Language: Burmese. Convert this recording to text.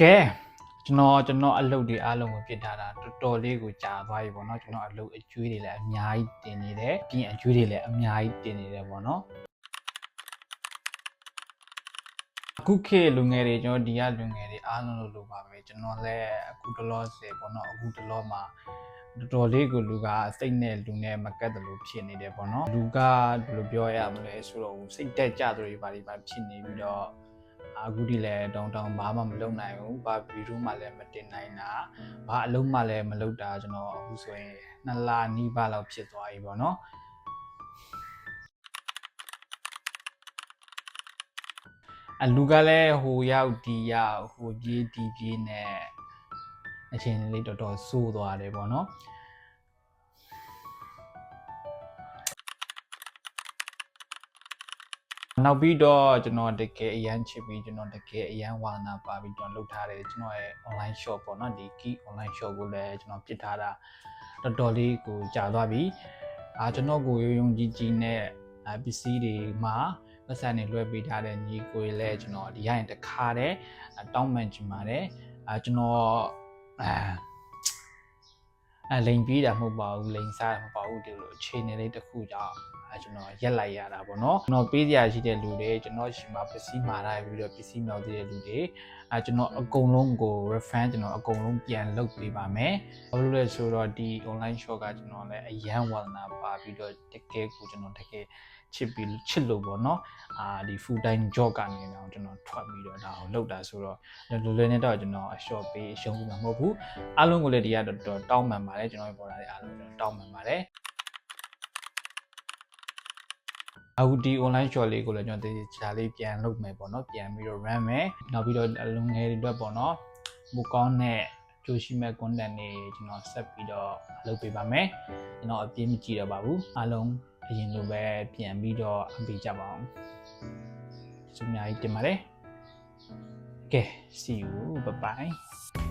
ကဲကျွန်တော်ကျွန်တော်အလုပ်တွေအားလုံးကိုပြစ်ထားတာတော်တော်လေးကိုကြာသွားပြီပေါ့နော်ကျွန်တော်အလုပ်အကျွေးတွေလည်းအများကြီးတင်နေတယ်ပြီးရင်အကျွေးတွေလည်းအများကြီးတင်နေတယ်ပေါ့နော်အခုခေတ်လူငယ်တွေကျွန်တော်ဒီကလူငယ်တွေအားလုံးလို့လို့ပါပဲကျွန်တော်လည်းအခုတလောစေပေါ့နော်အခုတလောမှာတော်တော်လေးကိုလူကစိတ်နဲ့လူနဲ့မကတ်တယ်လို့ဖြစ်နေတယ်ပေါ့နော်လူကဘယ်လိုပြောရမလဲဆိုတော့စိတ်တက်ကြသူတွေပါတွေပါဖြစ်နေပြီးတော့ အခုဒီလဲတောင်းတောင်းဘာမှမလုပ်နိုင်ဘူးဘာဗီဒီယိုမှလည်းမတင်နိုင်တာဘာအလုံးမှလည်းမလုပ်တာကျွန်တော်အခုဆိုရင်နှစ်လနီးပါးလောက်ဖြစ်သွားပြီပေါ့နော်အလူကလည်းဟိုရောက်ဒီရောက်ဟိုပြေးဒီပြေးနဲ့အချိန်လေးတော်တော်ဆိုးသွားတယ်ပေါ့နော် နောက်ပြီးတော့ကျွန်တော်တကယ်အရန်ချစ်ပြီးကျွန်တော်တကယ်အရန်ဝါသနာပါပြီးကျွန်တော်လုပ်ထားတယ်ကျွန်တော်ရဲ့ online shop ပေါ့နော်ဒီ key online shop ကိုလည်းကျွန်တော်ပြစ်ထားတာတော်တော်လေးကိုကြာသွားပြီအာကျွန်တော်ကိုရုံရုံကြီးကြီးနဲ့အာပစ္စည်းတွေမှာပတ်စံတွေလွှဲပေးထားတဲ့ညီကိုတွေလည်းကျွန်တော်ဒီရရင်တခါတည်းတောင်းပန်ချင်ပါတယ်အာကျွန်တော်အာအလိန်ပြေးတာမဟုတ်ပါဘူးလိန်စားတာမဟုတ်ပါဘူးဒီလိုအခြေအနေလေးတစ်ခုကြောင့်အဲ ကျွန်တော်ရက်လိုက်ရတာပေါ့နော်ကျွန်တော်ပေးစရာရှိတဲ့လူတွေကျွန်တော်ရှင်မှာပစ္စည်းမှာထားပြီးတော့ပစ္စည်းမြောက်သေးတဲ့လူတွေအဲကျွန်တော်အကုန်လုံးကို refund ကျွန်တော်အကုန်လုံးပြန်လုပ်ပေးပါမယ်ဘာလို့လဲဆိုတော့ဒီ online shop ကကျွန်တော်လည်းအရန်ဝါသနာပါပြီးတော့တကယ်ကိုကျွန်တော်တကယ်ချစ်ပြီးချစ်လို့ပေါ့နော်အာဒီ full time job ကနေတော့ကျွန်တော်ထွက်ပြီးတော့ဒါကိုလုပ်တာဆိုတော့လွယ်လွယ်နဲ့တော့ကျွန်တော်အ short ပေးအရှုံးမှာမဟုတ်ဘူးအားလုံးကိုလည်းဒီကတော်တော်တောင်းပန်ပါတယ်ကျွန်တော်ရဲ့ပေါ်လာတဲ့အားလုံးကျွန်တော်တောင်းပန်ပါတယ် အခုဒီ online shop လေးကိုလည်းကျွန်တော်ဒီချာလေးပြန်လုပ်မယ်ပေါ့နော်ပြန်ပြီးတော့ run မယ်နောက်ပြီးတော့အလုံးငယ်တွေအတွက်ပေါ့နော်မကောင်းတဲ့ကြိုးရှိမဲ့ content တွေကျွန်တော်ဆက်ပြီးတော့လုပ်ပေးပါမယ်ကျွန်တော်အပြည့်မကြည့်တော့ပါဘူးအားလုံးအရင်လိုပဲပြန်ပြီးတော့အပေးကြပါအောင်ကျေးဇူးအများကြီးတင်ပါတယ်ကဲ see you bye bye